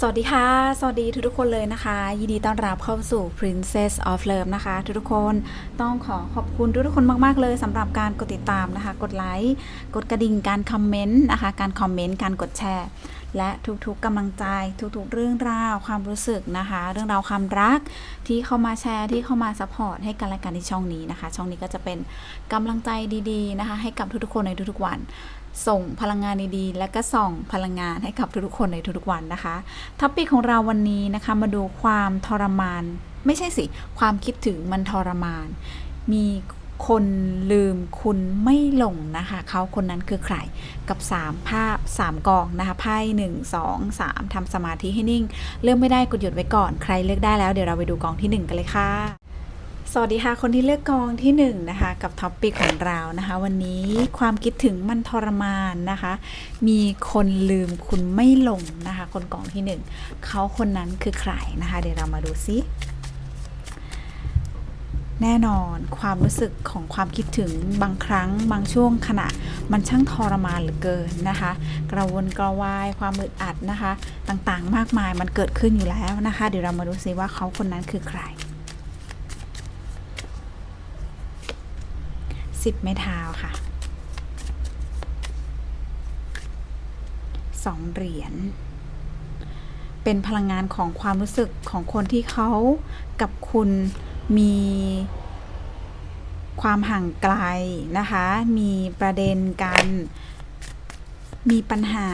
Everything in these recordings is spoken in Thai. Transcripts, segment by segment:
สวัสดีค่ะ สวัสดีทุกๆคนเลยนะคะ ยินดีต้อนรับเข้าสู่ Princess of Love นะคะ ทุกๆคนต้องขอขอบคุณทุกๆคนมาก ๆ เลยสำหรับการกดติดตามนะคะ กดไลค์ กดกระดิ่ง การคอมเมนต์นะคะ การคอมเมนต์ การกดแชร์ และทุกๆกำลังใจ ทุกๆ เรื่องราวความรู้สึกนะคะ เรื่องราวความรักที่เข้ามาแชร์ที่เข้ามาซัพพอร์ตให้กันและกันที่ช่องนี้นะคะ ช่องนี้ก็จะเป็นกำลังใจดี ๆ นะคะ ให้กับทุกๆคนในทุกๆวัน ส่งพลังงานดีๆ และก็ส่องพลังงานให้กับทุกๆคนในทุกๆวันนะคะ ท็อปิกของเราวันนี้นะคะมาดูความทรมาน ไม่ใช่สิ ความคิดถึงมันทรมาน มีคนลืมคุณไม่หลงนะคะ เขาคนนั้นคือใคร กับ 3 ภาพ 3 กองนะคะไพ่1 2 3ทำสมาธิให้นิ่ง เลือกไม่ได้กดหยุดไว้ก่อน ใครเลือกได้แล้วเดี๋ยวเราไปดูกองที่ 1 กันเลยค่ะ สวัสดีค่ะ คนที่เลือกกองที่1นงนะคะกับท็อปปิกของเรานะคะ วันนี้ความคิดถึงมันทรมานนะคะ มีคนลืมคุณไม่ลงนะคะ คนกองที่หนึ่งเขาคนนั้นคือใครนะคะ เดี๋ยวเรามาดูซิแน่นอนความรู้สึกของความคิดถึงบางครั้งบางช่วงขณะมันช่างทรมานเหลือเกินนะคะ กระวนกระวายความอึดอัดนะคะ ต่างๆ มากมายมันเกิดขึ้นอยู่แล้วนะคะ เดี๋ยวเรามาดูซิว่าเขาคนนั้นคือใคร สิบไม้เท้าค่ะสองเหรียญเป็นพลังงานของความรู้สึกของคนที่เขากับคุณมีความห่างไกลนะคะ มีประเด็นกัน มีปัญหา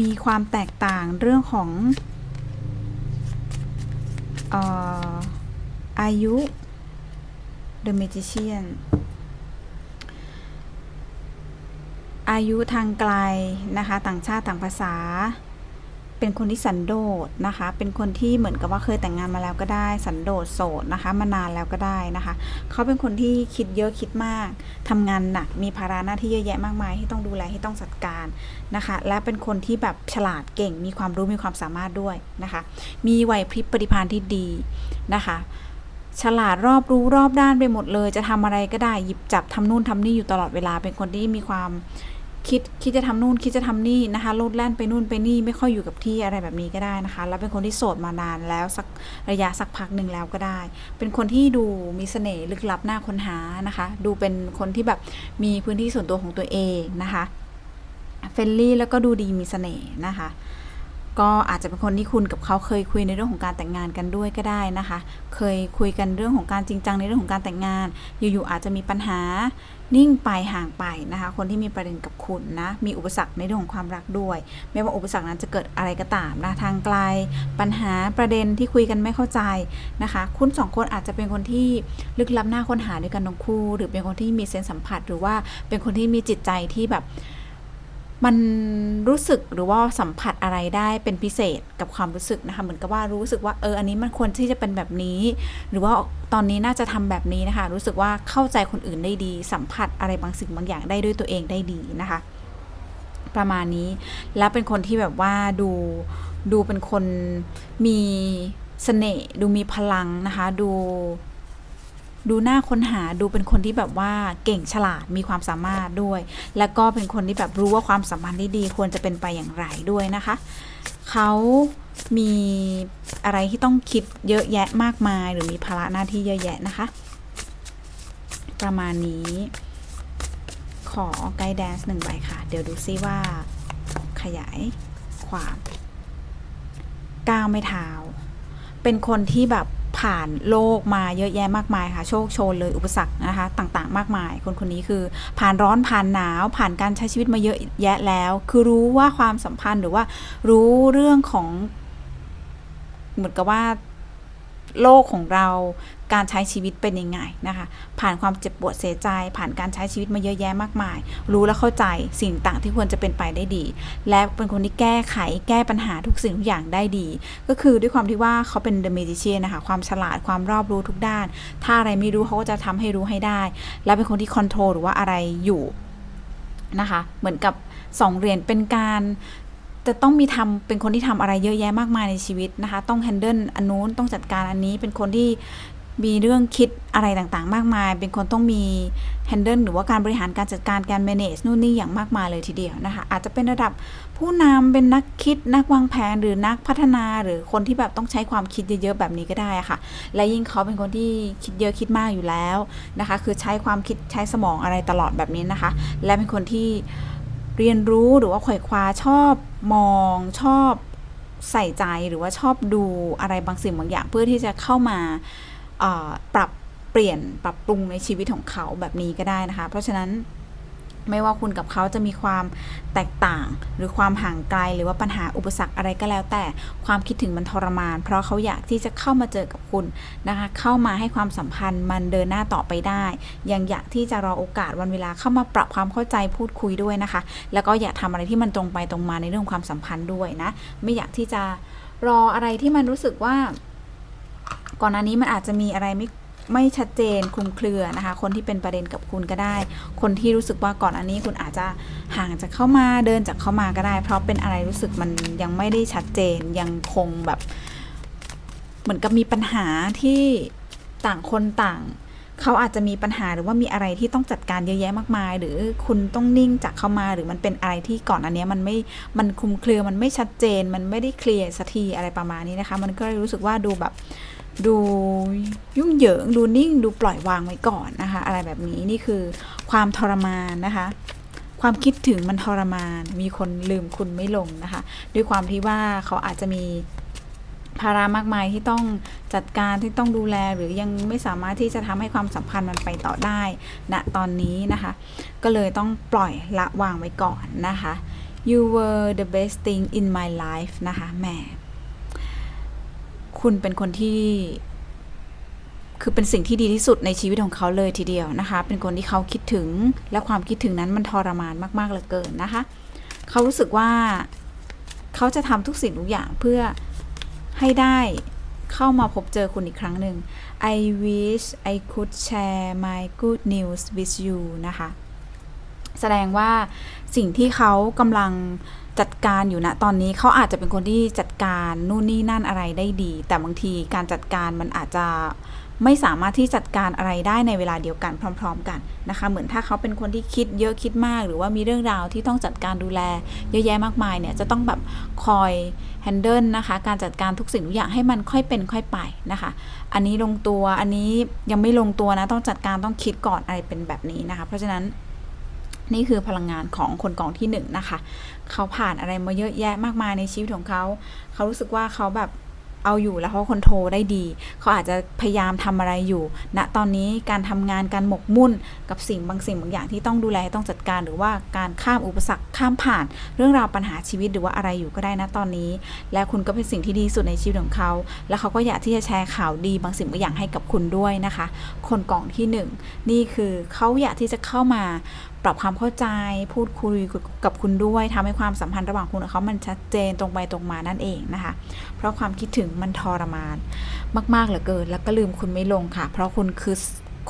มีความแตกต่างเรื่องของ อายุ The Magician อายุทางไกลนะคะ ต่างชาติต่างภาษา เป็นคนที่สันโดษนะคะ เป็นคนที่เหมือนกับว่าเคยแต่งงานมาแล้วก็ได้ สันโดษโสดนะคะ มานานแล้วก็ได้นะคะ เขาเป็นคนที่คิดเยอะคิดมากทำงานหนัก มีภาระหน้าที่เยอะแยะมากมายที่ต้องดูแลที่ต้องจัดการนะคะ และเป็นคนที่แบบฉลาดเก่ง มีความรู้มีความสามารถด้วยนะคะ มีไหวพริบปฏิภาณที่ดีนะคะฉลาดรอบรู้รอบด้านไปหมดเลย จะทำอะไรก็ได้หยิบจับทำนู่นทำนี่อยู่ตลอดเวลา เป็นคนที่มีความ คิดคิดจะทำนู่นคิดจะทำนี่นะคะโลดแล่นไปนู่นไปนี่ไม่ค่อยอยู่กับที่อะไรแบบนี้ก็ได้นะคะ แล้วเป็นคนที่โสดมานานแล้วสักระยะสักพักหนึ่งแล้วก็ได้ เป็นคนที่ดูมีเสน่ห์ลึกลับหน่าค้นหานะคะ ดูเป็นคนที่แบบมีพื้นที่ส่วนตัวของตัวเองนะคะเฟรนลี่แล้วก็ดูดีมีเสน่ห์นะคะก็อาจจะเป็นคนที่คุณกับเขาเคยคุยในเรื่องของการแต่งงานกันด้วยก็ได้นะคะ เคยคุยกันเรื่องของการจริงจังในเรื่องของการแต่งงาน อยู่ๆอาจจะมีปัญหา นิ่งไปห่างไปนะคะ คนที่มีประเด็นกับคุณนะมีอุปสรรคในเรื่องของความรักด้วย ไม่ว่าอุปสรรคนั้นจะเกิดอะไรก็ตามนะทางไกล ปัญหาประเด็นที่คุยกันไม่เข้าใจนะคะ คุณสองคนอาจจะเป็นคนที่ลึกลับหน้าค้นหาด้วยกันทั้งคู่ หรือเป็นคนที่มีเซนส์สัมผัส หรือว่าเป็นคนที่มีจิตใจที่แบบ มันรู้สึกหรือว่าสัมผัสอะไรได้เป็นพิเศษกับความรู้สึกนะคะ เหมือนกับว่ารู้สึกว่าเอออันนี้มันควรที่จะเป็นแบบนี้ หรือว่าตอนนี้น่าจะทำแบบนี้นะคะ รู้สึกว่าเข้าใจคนอื่นได้ดี สัมผัสอะไรบางสิ่งบางอย่างได้ด้วยตัวเองได้ดีนะคะ ประมาณนี้แล้วเป็นคนที่แบบว่าดูดูเป็นคนมีเสน่ห์ดูมีพลังนะคะ ดู ดูหน่าค้นหาดูเป็นคนที่แบบว่าเก่งฉลาดมีความสามารถด้วย แล้วก็เป็นคนที่แบบรู้ว่าความสัมพันธ์ที่ดีควรจะเป็นไปอย่างไรด้วยนะคะ เขามีอะไรที่ต้องคิดเยอะแยะมากมาย หรือมีภาระหน้าที่เยอะแยะนะคะ ประมาณนี้ ขอไกด์แดนซ์หนึ่งใบค่ะ เดี๋ยวดูซิว่าขยายความก้าวไม่เท้า เป็นคนที่แบบ ผ่านโลกมาเยอะแยะมากมายค่ะ โชคโชนเลยอุปสรรคนะคะต่างๆ มากมาย คนคนนี้คือผ่านร้อนผ่านหนาว ผ่านการใช้ชีวิตมาเยอะแยะแล้ว คือรู้ว่าความสัมพันธ์หรือว่ารู้เรื่องของเหมือนกับว่า โลกของเราการใช้ชีวิตเป็นยังไงนะคะ ผ่านความเจ็บปวดเสียใจ ผ่านการใช้ชีวิตมาเยอะแยะมากมาย รู้และเข้าใจสิ่งต่างที่ควรจะเป็นไปได้ดี และเป็นคนที่แก้ไขแก้ปัญหาทุกสิ่งทุกอย่างได้ดี ก็คือด้วยความที่ว่าเขาเป็น The Magician นะคะ ความฉลาดความรอบรู้ทุกด้าน ถ้าอะไรไม่รู้เขาก็จะทำให้รู้ให้ได้ และเป็นคนที่คอนโทรลหรือว่าอะไรอยู่นะคะ เหมือนกับสองเหรียญเป็นการ จะต้องมีทำเป็นคนที่ทำอะไรเยอะแยะมากมายในชีวิตนะคะ ต้องแฮนเดิลอันนู้นต้องจัดการอันนี้เป็นคนที่มีเรื่องคิดอะไรต่างๆ มากมาย เป็นคนต้องมี handle หรือว่าการบริหารการจัดการการ manage นู่นนี่อย่างมากมายเลยทีเดียวนะคะ อาจจะเป็นระดับผู้นำเป็นนักคิดนักวางแผนหรือนักพัฒนาหรือคนที่แบบต้องใช้ความคิดเยอะๆแบบนี้ก็ได้ะค่ะ และยิ่งเขาเป็นคนที่คิดเยอะคิดมากอยู่แล้วนะคะ คือใช้ความคิดใช้สมองอะไรตลอดแบบนี้นะคะ และเป็นคนที่ เรียนรู้หรือว่าขวยคว้าชอบมองชอบใส่ใจหรือว่าชอบดูอะไรบางสิ่งบางอย่างเพื่อที่จะเข้ามาปรับเปลี่ยนปรับปรุงในชีวิตของเขาแบบนี้ก็ได้นะคะ เพราะฉะนั้น ไม่ว่าคุณกับเขาจะมีความแตกต่าง หรือความห่างไกลหรือว่าปัญหาอุปสรรคอะไรก็แล้ว แต่ความคิดถึงมันทรมาน เพราะเขาอยากที่จะเข้ามาเจอกับคุณนะคะ เข้ามาให้ความสัมพันธ์มันเดินหน้าต่อไปได้ ยังอยากที่จะรอโอกาสวันเวลาเข้ามาปรับความเข้าใจพูดคุยด้วยนะคะ แล้วก็อยากทำอะไรที่มันตรงไปตรงมาในเรื่องความสัมพันธ์ด้วยนะ ไม่อยากที่จะรออะไรที่มันรู้สึกว่า ก่อนหน้านี้มันอาจจะมีอะไรไม่ ไม่ชัดเจนคลุมเครือนะคะ คนที่เป็นประเด็นกับคุณก็ได้ คนที่รู้สึกว่าก่อนอันนี้คุณอาจจะห่างจากเข้ามาเดินจากเข้ามาก็ได้ เพราะเป็นอะไรรู้สึกมันยังไม่ได้ชัดเจนยังคงแบบ เหมือนกับมีปัญหาที่ต่างคนต่างเขาอาจจะมีปัญหาหรือว่ามีอะไรที่ต้องจัดการเยอะแยะมากมาย หรือคุณต้องนิ่งจากเข้ามาหรือมันเป็นอะไรที่ก่อนอันนี้มันไม่มันคลุมเครือมันไม่ชัดเจน มันไม่ได้เคลียร์สักทีอะไรประมาณนี้นะคะ มันก็เลยรู้สึกว่าดูแบบ ดูยุ่งเหยิงดูนิ่งดูปล่อยวางไว้ก่อนนะคะ อะไรแบบนี้นี่คือความทรมานนะคะ ความคิดถึงมันทรมาน มีคนลืมคุณไม่ลงนะคะ ด้วยความที่ว่าเขาอาจจะมีภาระมากมายที่ต้องจัดการที่ต้องดูแลหรือยังไม่สามารถที่จะทำให้ความสัมพันธ์มันไปต่อได้ณตอนนี้นะคะ ก็เลยต้องปล่อยละวางไว้ก่อนนะคะ you were the best thing in my life นะคะแหม คุณเป็นคนที่ คือเป็นสิ่งที่ดีที่สุดในชีวิตของเขาเลยทีเดียวนะคะ เป็นคนที่เขาคิดถึง และความคิดถึงนั้นมันทรมานมากๆเหลือเกินนะคะ เขารู้สึกว่าเขาจะทำทุกสิ่งทุกอย่างเพื่อให้ได้เข้ามาพบเจอคุณอีกครั้งหนึ่ง I wish I could share my good news with you นะคะ แสดงว่าสิ่งที่เขากำลัง จัดการอยู่ณตอนนี้เขาอาจจะเป็นคนที่จัดการนู่นนี่นั่นอะไรได้ดี แต่บางทีการจัดการมันอาจจะไม่สามารถที่จัดการอะไรได้ในเวลาเดียวกันพร้อม ๆ กันนะคะ เหมือนถ้าเขาเป็นคนที่คิดเยอะคิดมาก หรือว่ามีเรื่องราวที่ต้องจัดการดูแลเยอะแยะมากมายเนี่ยจะต้องแบบคอยแฮนเดิลนะคะการจัดการทุกสิ่งทุกอย่างให้มันค่อยเป็นค่อยไปนะคะ อันนี้ลงตัวอันนี้ยังไม่ลงตัวนะต้องจัดการต้องคิดก่อนอะไรเป็นแบบนี้นะคะ เพราะฉะนั้น นี่คือพลังงานของคนกองที่หนึ่งนะคะเขาผ่านอะไรมาเยอะแยะมากมายในชีวิตของเขา เขารู้สึกว่าเขาแบบเอาอยู่แล้วเขาคอนโทรลได้ดี เขาอาจจะพยายามทำอะไรอยู่ณตอนนี้การทำงานการหมกมุ่นกับสิ่งบางสิ่งบางอย่างที่ต้องดูแลต้องจัดการ หรือว่าการข้ามอุปสรรคข้ามผ่าน เรื่องราวปัญหาชีวิตหรือว่าอะไรอยู่ก็ได้นะตอนนี้ และคุณก็เป็นสิ่งที่ดีสุดในชีวิตของเขา แล้วเขาก็อยากที่จะแชร์ข่าวดีบางสิ่งบางอย่างให้กับคุณด้วยนะคะ คนกล่องที่หนึ่งนี่คือเขาอยากที่จะเข้ามา ปรับความเข้าใจพูดคุยกับคุณด้วยทำให้ความสัมพันธ์ระหว่างคุณกับเขามันชัดเจนตรงไปตรงมานั่นเองนะคะ เพราะความคิดถึงมันทรมาน มากๆเหลือเกิน แล้วก็ลืมคุณไม่ลงค่ะ เพราะคุณคือ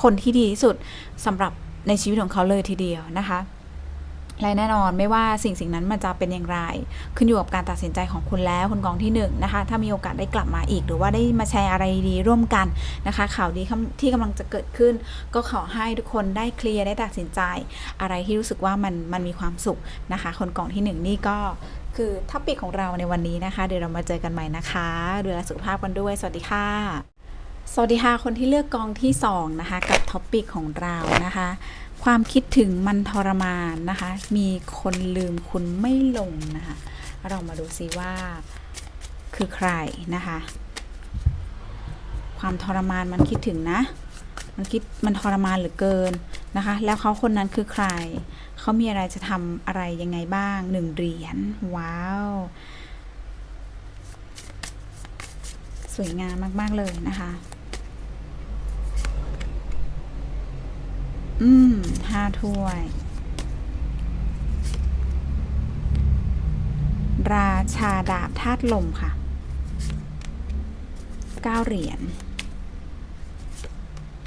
คนที่ดีที่สุดสำหรับในชีวิตของเขาเลยทีเดียวนะคะ และแน่นอนไม่ว่าสิ่งสิ่งนั้นมันจะเป็นอย่างไร ขึ้นอยู่กับการตัดสินใจของคุณแล้วคุณกองที่หนึ่งนะคะ ถ้ามีโอกาสได้กลับมาอีก หรือว่าได้มาแชร์อะไรดีร่วมกันนะคะ ข่าวดีที่กำลังจะเกิดขึ้น ก็ขอให้ทุกคนได้เคลียร์ได้ตัดสินใจ อะไรที่รู้สึกว่ามันมันมีความสุขนะคะ คนกองที่หนึ่งนี่ก็คือท็อปิกของเราในวันนี้นะคะ เดี๋ยวเรามาเจอกันใหม่นะคะดูแลสุขภาพกันด้วย สวัสดีค่ะ สวัสดีค่ะ คนที่เลือกกองที่ 2 นะคะ กับท็อปิกของเรานะคะ ความคิดถึงมันทรมานนะคะ มีคนลืมคุณไม่ลงนะคะ เรามาดูซิว่าคือใครนะคะ ความทรมานมันคิดถึงนะ มันคิดมันทรมานเหลือเกินนะคะ แล้วเขาคนนั้นคือใคร เขามีอะไรจะทำอะไรยังไงบ้างหนึ่งเหรียญว้าว สวยงามมาก ๆ เลยนะคะ อืมห้าถ้วย ราชาดาบธาตุลมค่ะเก้าเหรียญ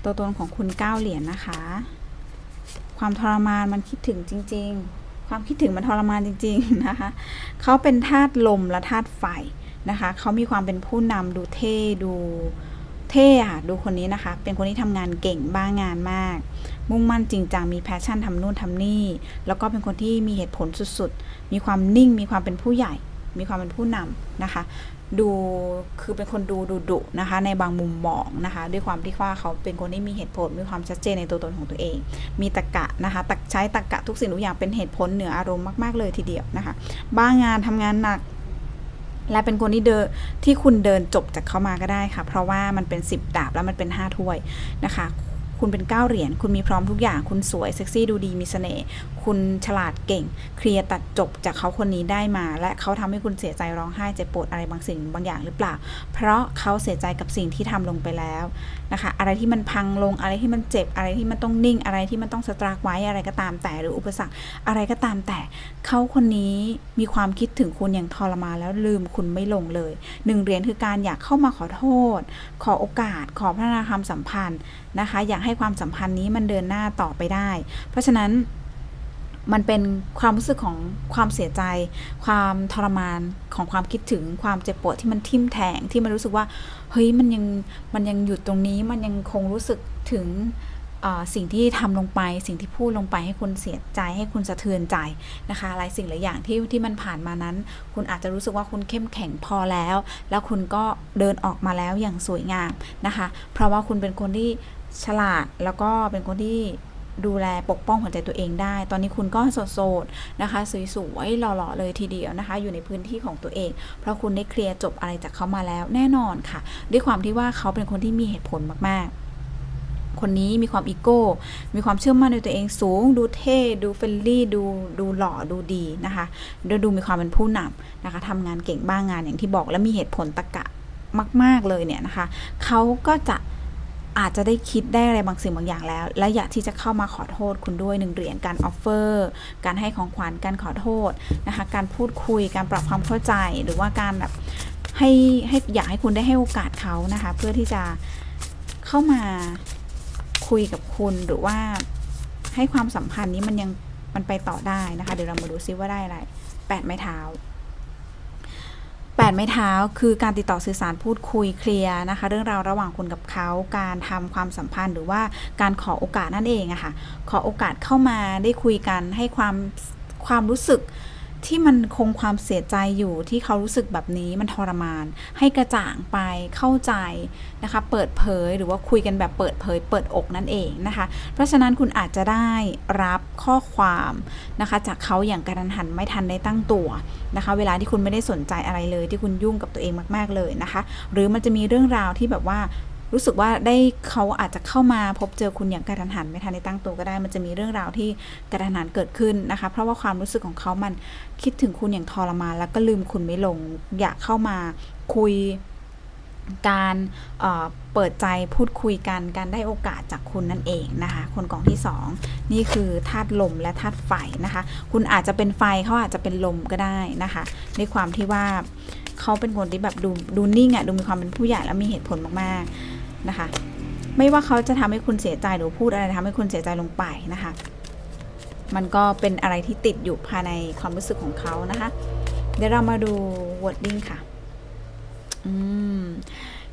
ตัวตนของคุณเก้าเหรียญนะคะ ความทรมานมันคิดถึงจริง ๆ ความคิดถึงมันทรมานจริง ๆ นะคะ เขาเป็นธาตุลมและธาตุไฟนะคะ เขามีความเป็นผู้นำดูเท่ดูเท่ค่ะ ดูคนนี้นะคะ เป็นคนที่ทำงานเก่งบ้างานมาก มุ่งมั่นจริงจังมีแพชชั่นทำนู่นทำนี่ แล้วก็เป็นคนที่มีเหตุผลสุดๆ มีความนิ่ง มีความเป็นผู้ใหญ่ มีความเป็นผู้นำนะคะ ดูคือเป็นคนดูดุดุนะคะ ในบางมุมมองนะคะ ด้วยความที่ว่าเขาเป็นคนที่มีเหตุผล มีความชัดเจนในตัวตนของตัวเอง มีตรรกะนะคะตักใช้ตรรกะทุกสิ่งทุกอย่างเป็นเหตุผลเหนืออารมณ์มากๆเลยทีเดียวนะคะ บ้างงานทำงานหนักและเป็นคนที่เดินที่คุณเดินจบจากเขามาก็ได้ค่ะ เพราะว่ามันเป็น 10 ดาบแล้วมันเป็น 5 ถ้วยนะคะ คุณเป็น9เหรียญคุณมีพร้อมทุกอย่างคุณสวยเซ็กซี่ดูดีมีเสน่ห์ คุณฉลาดเก่ง เคลียร์ตัดจบจากเขาคนนี้ได้มา และเขาทำให้คุณเสียใจร้องไห้เจ็บปวดอะไรบางสิ่งบางอย่างหรือเปล่า เพราะเขาเสียใจกับสิ่งที่ทำลงไปแล้วนะคะ อะไรที่มันพังลงอะไรที่มันเจ็บอะไรที่มันต้องนิ่งอะไรที่มันต้องสตรากไว้อะไรก็ตามแต่หรืออุปสรรคอะไรก็ตามแต่เขาคนนี้มีความคิดถึงคุณอย่างทรมานแล้วลืมคุณไม่ลงเลยหนึ่งเหรียญคือการอยากเข้ามาขอโทษ ขอโอกาส ขอพัฒนาความสัมพันธ์นะคะ อยากให้ความสัมพันธ์นี้มันเดินหน้าต่อไปได้ เพราะฉะนั้น มันเป็นความรู้สึกของความเสียใจ ความทรมานของความคิดถึงความเจ็บปวดที่มันทิ่มแทงที่มันรู้สึกว่าเฮ้ยมันยังมันยังหยุดตรงนี้มันยังคงรู้สึกถึงสิ่งที่ทำลงไป สิ่งที่พูดลงไปให้คุณเสียใจให้คุณสะเทือนใจนะคะหลายสิ่งหลายอย่างที่ที่มันผ่านมานั้น คุณอาจจะรู้สึกว่าคุณเข้มแข็งพอแล้ว แล้วคุณก็เดินออกมาแล้วอย่างสวยงามนะคะ เพราะว่าคุณเป็นคนที่ฉลาดแล้วก็เป็นคนที่ ดูแลปกป้องหัวใจตัวเองได้ ตอนนี้คุณก็โสดๆนะคะ สวยๆหล่อๆเลยทีเดียวนะคะ อยู่ในพื้นที่ของตัวเอง เพราะคุณได้เคลียร์จบอะไรจากเขามาแล้วแน่นอนค่ะ ด้วยความที่ว่าเขาเป็นคนที่มีเหตุผลมากๆคนนี้มีความอีโก้ มีความเชื่อมั่นในตัวเองสูง ดูเท่ ดูเฟรนลี่ ดู ดูหล่อ ดูดีนะคะ ดูดูมีความเป็นผู้นำนะคะทำงานเก่งบ้างงานอย่างที่บอก และมีเหตุผลตะกะมาก ๆ เลยเนี่ยนะคะ เขาก็จะ อาจจะได้คิดได้อะไรบางสิ่งบางอย่างแล้ว และอยากที่จะเข้ามาขอโทษคุณด้วยหนึ่งเหรียญการออฟเฟอร์ การให้ของขวัญการขอโทษนะคะ การพูดคุยการปรับความเข้าใจหรือว่าการแบบให้ให้อยากให้คุณได้ให้โอกาสเขานะคะ เพื่อที่จะเข้ามาคุยกับคุณหรือว่าให้ความสัมพันธ์นี้มันยังมันไปต่อได้นะคะ เดี๋ยวเรามาดูซิว่าได้อะไรแปดไม้เท้า แปดไม้เท้าคือการติดต่อสื่อสารพูดคุยเคลียร์นะคะ เรื่องราวระหว่างคุณกับเขาการทำความสัมพันธ์ หรือว่าการขอโอกาสนั่นเองอะคะ่ะขอโอกาสเข้ามาได้คุยกันให้ความความรู้สึก ที่มันคงความเสียใจอยู่ที่เขารู้สึกแบบนี้มันทรมาน ให้กระจ่างไปเข้าใจนะคะ เปิดเผยหรือว่าคุยกันแบบเปิดเผย เปิดอกนั่นเองนะคะ เพราะฉะนั้นคุณอาจจะได้รับข้อความนะคะ จากเขาอย่างกระทันหันไม่ทันได้ตั้งตัวนะคะ เวลาที่คุณไม่ได้สนใจอะไรเลย ที่คุณยุ่งกับตัวเองมาก ๆเลยนะคะ หรือมันจะมีเรื่องราวที่แบบว่า รู้สึกว่าได้เขาอาจจะเข้ามาพบเจอคุณอย่างกระทันหันไม่ทันได้ตั้งตัวก็ได้ มันจะมีเรื่องราวที่กระทันหันเกิดขึ้นนะคะ เพราะว่าความรู้สึกของเขามันคิดถึงคุณอย่างทรมานแล้วก็ลืมคุณไม่ลง อยากเข้ามาคุยการเปิดใจพูดคุยกันการได้โอกาสจากคุณนั่นเองนะคะ คนกองที่ 2 นี่คือธาตุลมและธาตุไฟนะคะ คุณอาจจะเป็นไฟเขาอาจจะเป็นลมก็ได้นะคะด้วยความที่ว่าเขาเป็นคนที่แบบดูดูนิ่งอะ่ะดูมีความเป็นผู้ใหญ่และมีเหตุผลมากๆ นะคะ ไม่ว่าเขาจะทำให้คุณเสียใจหรือพูดอะไรทำให้คุณเสียใจลงไปนะคะ มันก็เป็นอะไรที่ติดอยู่ภายในความรู้สึกของเขานะคะ เดี๋ยวเรามาดู wording ค่ะอืม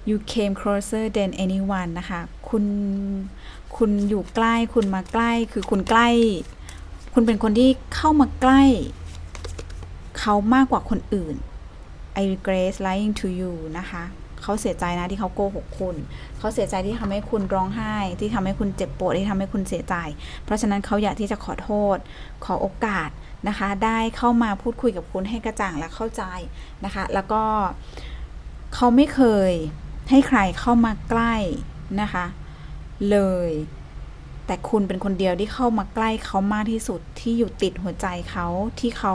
you came closer than anyone นะคะ คุณ คุณอยู่ใกล้ คุณมาใกล้ คือคุณใกล้ คุณเป็นคนที่เข้ามาใกล้ เขามากกว่าคนอื่น I regret lying to you นะคะ เขาเสียใจนะที่เขาโกหกคุณ เขาเสียใจที่ทำให้คุณร้องไห้ ที่ทำให้คุณเจ็บปวดที่ทำให้คุณเสียใจ เพราะฉะนั้นเขาอยากที่จะขอโทษ ขอโอกาสนะคะ ได้เข้ามาพูดคุยกับคุณให้กระจ่างและเข้าใจนะคะ แล้วก็เขาไม่เคยให้ใครเข้ามาใกล้นะคะ เลย แต่คุณเป็นคนเดียวที่เข้ามาใกล้เขามากที่สุดที่อยู่ติดหัวใจเขาที่เขา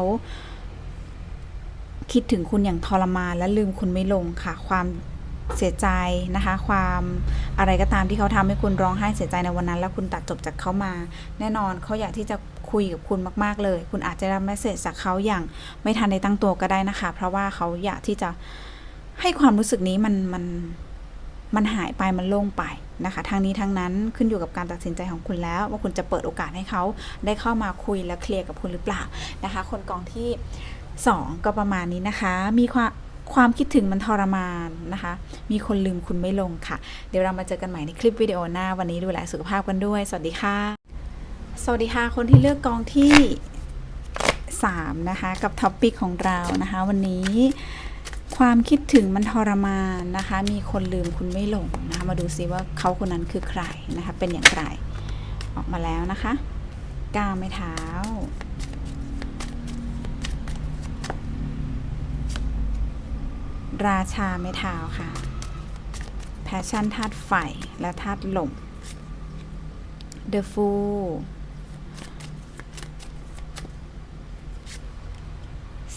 คิดถึงคุณอย่างทรมานและลืมคุณไม่ลงค่ะ ความ เสียใจนะคะ ความอะไรก็ตามที่เขาทำให้คุณร้องไห้เสียใจในวันนั้น แล้วคุณตัดจบจากเขามา แน่นอนเขาอยากที่จะคุยกับคุณมาก ๆ เลย คุณอาจจะรับเมสเซจจากเขาอย่างไม่ทันได้ตั้งตัวก็ได้นะคะ เพราะว่าเขาอยากที่จะให้ความรู้สึกนี้มันมันมันหายไปมันโล่งไปนะคะทางนี้ทางนั้นขึ้นอยู่กับการตัดสินใจของคุณแล้ว ว่าคุณจะเปิดโอกาสให้เขาได้เข้ามาคุยและเคลียร์กับคุณหรือเปล่านะคะ คนกองที่ 2 ก็ประมาณนี้นะคะ มีความ ความคิดถึงมันทรมานนะคะ มีคนลืมคุณไม่ลงค่ะ เดี๋ยวเรามาเจอกันใหม่ในคลิปวิดีโอหน้า วันนี้ดูแลสุขภาพกันด้วย สวัสดีค่ะ สวัสดีค่ะ คนที่เลือกกองที่ 3 นะคะ กับท็อปปิกของเรานะคะ วันนี้ความคิดถึงมันทรมานนะคะ มีคนลืมคุณไม่ลงนะคะ มาดูซิว่าเขาคนนั้นคือใครนะคะ เป็นอย่างไร ออกมาแล้วนะคะ ก้าวไม่เท้า ราชาไม่เท้าค่ะ แพชชั่นธาตุไฟและธาตุลม The Fool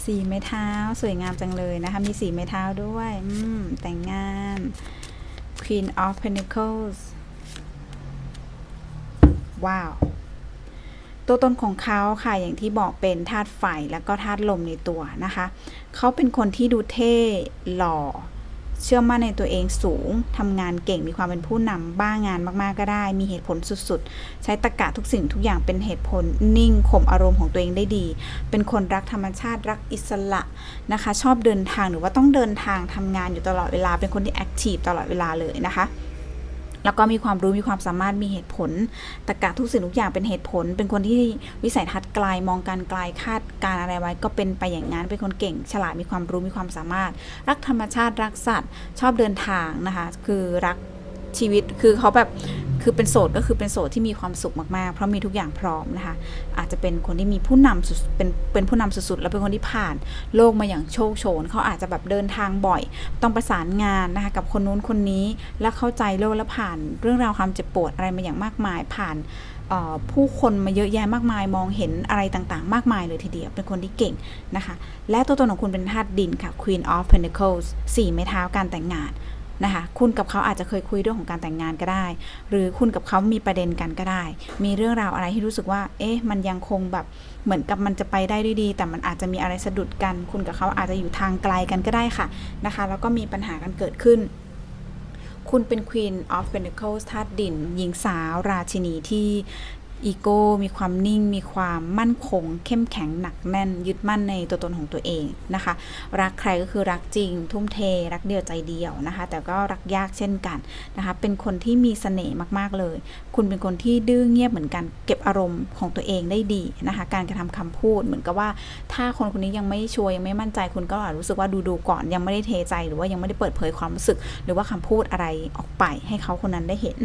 สีไม้เท้าสวยงามจังเลยนะคะ มีสีไม้เท้าด้วย อืม แต่งงาน Queen of Pentacles ว้าว ตัวตนของเขาค่ะอย่างที่บอกเป็นธาตุไฟแล้วก็ธาตุลมในตัวนะคะ เขาเป็นคนที่ดูเท่หล่อ เชื่อมั่นในตัวเองสูงทำงานเก่งมีความเป็นผู้นำบ้างงานมากๆก็ได้ มีเหตุผลสุดๆ ใช้ตรรกะทุกสิ่งทุกอย่างเป็นเหตุผลนิ่งข่มอารมณ์ของตัวเองได้ดี เป็นคนรักธรรมชาติรักอิสระนะคะ ชอบเดินทางหรือว่าต้องเดินทางทำงานอยู่ตลอดเวลา เป็นคนที่แอคทีฟตลอดเวลาเลยนะคะ แล้วก็มีความรู้มีความสามารถมีเหตุผลตะกะทุกสิ่งทุกอย่างเป็นเหตุผล เป็นคนที่วิสัยทัศน์ไกลมองการไกลคาดการอะไรไว้ ก็เป็นไปอย่างนั้นเป็นคนเก่ง ฉลาดมีความรู้มีความสามารถ รักธรรมชาติรักสัตว์ ชอบเดินทางนะคะ คือรัก ชีวิตคือเขาแบบคือเป็นโสดก็คือเป็นโสดที่มีความสุขมากๆ เพราะมีทุกอย่างพร้อมนะคะ อาจจะเป็นคนที่มีผู้นำสุดเป็นเป็นผู้นำสุดๆ แล้วเป็นคนที่ผ่านโลกมาอย่างโชคโชน เขาอาจจะแบบเดินทางบ่อย ต้องประสานงานนะคะกับคนนู้นคนนี้ และเข้าใจโลกและผ่านเรื่องราวความเจ็บปวดอะไรมาอย่างมากมาย ผ่านผู้คนมาเยอะแยะมากมาย มองเห็นอะไรต่างๆ มากมายเลยทีเดียว เป็นคนที่เก่งนะคะ และตัวตนของคุณเป็นธาตุดินค่ะ Queen of Pentacles สี่ไม้เท้าการแต่งงาน นะคะคุณกับเขาอาจจะเคยคุยเรื่องของการแต่งงานก็ได้ หรือคุณกับเขามีประเด็นกันก็ได้ มีเรื่องราวอะไรที่รู้สึกว่า เอ๊ะมันยังคงแบบเหมือนกับมันจะไปได้ด้วยดี แต่มันอาจจะมีอะไรสะดุดกัน คุณกับเขาอาจจะอยู่ทางไกลกันก็ได้ค่ะนะคะแล้วก็มีปัญหากันเกิดขึ้นคุณเป็น Queen of Pentacles ธาตุดิน หญิงสาวราชินีที่ อีโก้มีความนิ่ง มีความมั่นคง เข้มแข็งหนักแน่น ยึดมั่นในตัวตนของตัวเองนะคะ รักใครก็คือรักจริง ทุ่มเท รักเดียวใจเดียวนะคะ แต่ก็รักยากเช่นกันนะคะ เป็นคนที่มีเสน่ห์มากๆเลย คุณเป็นคนที่ดื้อเงียบเหมือนกัน เก็บอารมณ์ของตัวเองได้ดีนะคะ การกระทำคำพูดเหมือนกับว่า ถ้าคนคนนี้ยังไม่ชัวร์ยังไม่มั่นใจคุณก็อาจรู้สึกว่าดูดูก่อนยังไม่ได้เทใจ หรือว่ายังไม่ได้เปิดเผยความรู้สึก หรือว่าคำพูดอะไรออกไปให้เขาคนนั้นได้เห็น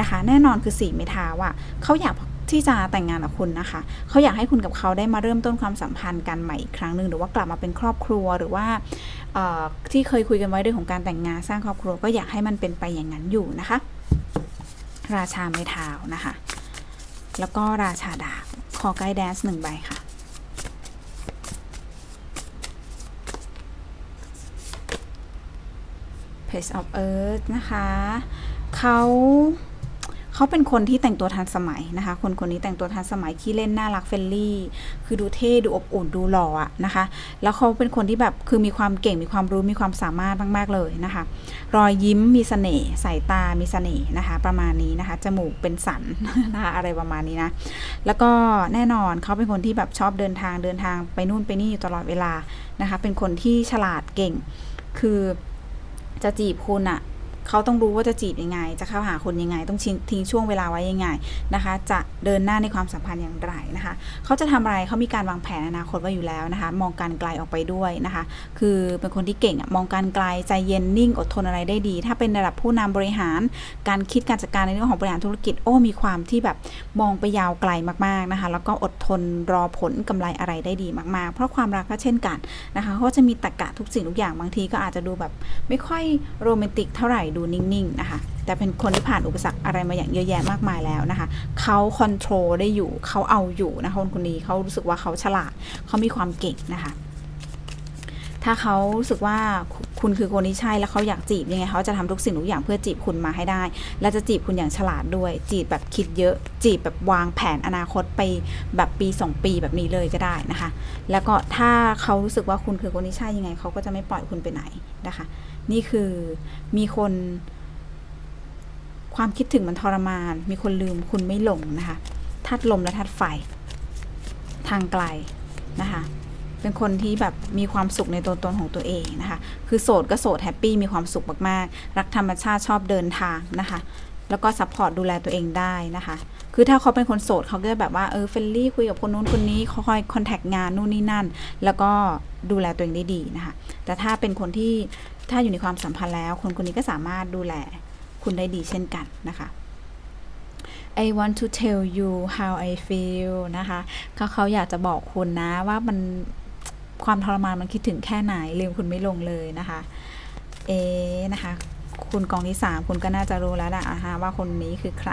นะคะ แน่นอนคือสี่เมทาว่าเขาอยาก ที่จะแต่งงานกับคุณนะคะ เขาอยากให้คุณกับเขาได้มาเริ่มต้นความสัมพันธ์กันใหม่อีกครั้งหนึ่งหรือว่ากลับมาเป็นครอบครัวหรือว่าที่เคยคุยกันไว้เรื่องของการแต่งงานสร้างครอบครัวก็อยากให้มันเป็นไปอย่างนั้นอยู่นะคะ ราชาไม้เท้านะคะ แล้วก็ราชาดาบคอไกด์แดนซ์หนึ่งใบค่ะ Page of Earth นะคะ เขา เขาเป็นคนที่แต่งตัวทันสมัยนะคะ คนคนนี้แต่งตัวทันสมัยขี้เล่นน่ารักเฟรนลี่ คือดูเท่ดูอบอุ่นดูหล่ออะนะคะ แล้วเขาเป็นคนที่แบบคือมีความเก่งมีความรู้มีความสามารถมาก ๆ เลยนะคะ รอยยิ้มมีเสน่ห์สายตามีเสน่ห์นะคะ ประมาณนี้นะคะ จมูกเป็นสันนะคะอะไรประมาณนี้นะ แล้วก็แน่นอนเขาเป็นคนที่แบบชอบเดินทางเดินทางไปนู่นไปนี่อยู่ตลอดเวลานะคะ เป็นคนที่ฉลาดเก่ง คือจะจีบคุณอะ เขาต้องรู้ว่าจะจีบยังไง จะเข้าหาคนยังไง ต้องทิ้งช่วงเวลาไว้ยังไงนะคะ จะเดินหน้าในความสัมพันธ์อย่างไรนะคะ เขาจะทำอะไรเขามีการวางแผนอนาคตไว้อยู่แล้วนะคะ มองการไกลออกไปด้วยนะคะ คือเป็นคนที่เก่งอะมองการไกลใจเย็นนิ่งอดทนอะไรได้ดี ถ้าเป็นระดับผู้นำบริหาร การคิดการจัดการในเรื่องของบริหารธุรกิจโอ้มีความที่แบบมองไปยาวไกลมากๆนะคะ แล้วก็อดทนรอผลกำไรอะไรได้ดีมากๆ เพราะความรักก็เช่นกันนะคะเขาจะมีตรรกะทุกสิ่งทุกอย่างบางทีก็อาจจะดูแบบไม่ค่อยโรแมนติกเท่าไหร่ดูนิ่งๆนะคะ แต่เป็นคนที่ผ่านอุปสรรคอะไรมาอย่างเยอะแยะมากมายแล้วนะคะ เขาคอนโทรลได้อยู่เขาเอาอยู่นะคะคนคนนี้เขารู้สึกว่าเขาฉลาดเขามีความเก่งนะคะ ถ้าเขารู้สึกว่า คุณคือคนที่ใช่แล้วเขาอยากจีบยังไงเขาจะทำทุกสิ่งทุกอย่างเพื่อจีบคุณมาให้ได้ และจะจีบคุณอย่างฉลาดด้วย จีบแบบคิดเยอะ จีบแบบวางแผนอนาคตไปแบบปีสองปีแบบนี้เลยก็ได้นะคะ แล้วก็ถ้าเขารู้สึกว่าคุณคือคนที่ใช่ยังไงเขาก็จะไม่ปล่อยคุณไปไหนนะคะ นี่คือมีคนความคิดถึงมันทรมาน มีคนลืมคุณไม่หลงนะคะธาตุลมและธาตุไฟ ทางไกลนะคะ เป็นคนที่แบบมีความสุขในตัวตนของตัวเองนะคะ คือโสดก็โสดแฮปปี้มีความสุขมากๆ รักธรรมชาติชอบเดินทางนะคะ แล้วก็ซัพพอร์ตดูแลตัวเองได้นะคะ คือถ้าเขาเป็นคนโสดเขาก็จะแบบว่าเออเฟรนลี่คุยกับคนนู้นคนนี้คอยคอนแทคงานนู่นนี่นั่น แล้วก็ดูแลตัวเองได้ดีนะคะ แต่ถ้าเป็นคนที่ถ้าอยู่ในความสัมพันธ์แล้ว คนคนนี้ก็สามารถดูแลคุณได้ดีเช่นกันนะคะ I want to tell you how I feel นะคะเขาเขาอยากจะบอกคุณนะว่ามัน ความทรมานมันคิดถึงแค่ไหนลืมคุณไม่ลงเลยนะคะ เอะนะคะ คุณกองที่ 3 คุณก็น่าจะรู้แล้วนะคะว่าคนนี้คือใคร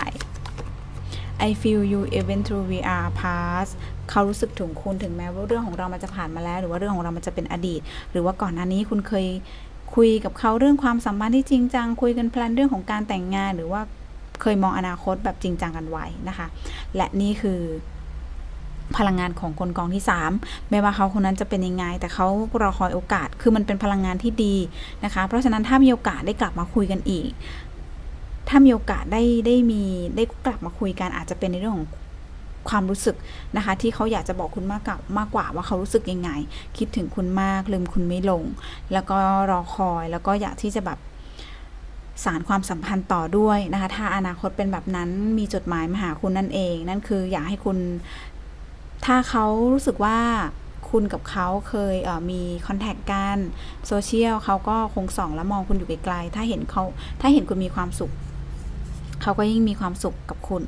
I feel you even through we are past เขารู้สึกถึงคุณถึงแม้ว่าเรื่องของเรามันจะผ่านมาแล้ว หรือว่าเรื่องของเรามันจะเป็นอดีต หรือว่าก่อนหน้านี้คุณเคยคุยกับเขาเรื่องความสัมพันธ์ที่จริงจัง คุยกันแพลนเรื่องของการแต่งงาน หรือว่าเคยมองอนาคตแบบจริงจังกันไว้นะคะ และนี่คือ พลังงานของคนกองที่ 3 ไม่ว่าเขาคนนั้นจะเป็นยังไง แต่เขารอคอยโอกาสคือมันเป็นพลังงานที่ดีนะคะ เพราะฉะนั้นถ้ามีโอกาสได้กลับมาคุยกันอีก ถ้ามีโอกาสได้ได้มีได้กลับมาคุยกันอาจจะเป็นในเรื่องของความรู้สึกนะคะ ที่เขาอยากจะบอกคุณมากกับมากกว่าว่าเขารู้สึกยังไง คิดถึงคุณมากลืมคุณไม่ลง แล้วก็รอคอยแล้วก็อยากที่จะแบบสารความสัมพันธ์ต่อด้วยนะคะ ถ้าอนาคตเป็นแบบนั้นมีจดหมายมาหาคุณนั่นเอง นั่นคืออยากให้คุณ ถ้าเขารู้สึกว่าคุณกับเขาเคยเมีคอนแทคกันโซเชียลเขาก็คงส่องแล้วมองคุณอยู่ไกลๆถ้าเห็นเขาถ้าเห็นคุณมีความสุข เขาก็ยิ่งมีความสุขกับคุณ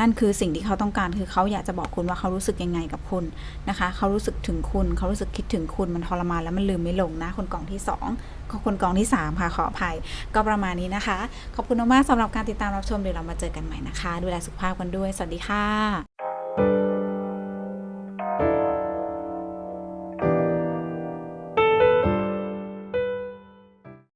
นั่นคือสิ่งที่เขาต้องการคือเขาอยากจะบอกคุณว่าเขารู้สึกยังไงกับคุณนะคะ เขารู้สึกถึงคุณ เขารู้สึกคิดถึงคุณมันทรมานแล้วมันลืมไม่ลงนะ คนกล่องที่2ก็คนกล่องที่ 3 ค่ะขออภัย ก็ประมาณนี้นะคะ ขอบคุณมากสำหรับการติดตามรับชมเดี๋ยวเรามาเจอกันใหม่นะคะ ดูแลสุขภาพกันด้วย สวัสดีค่ะ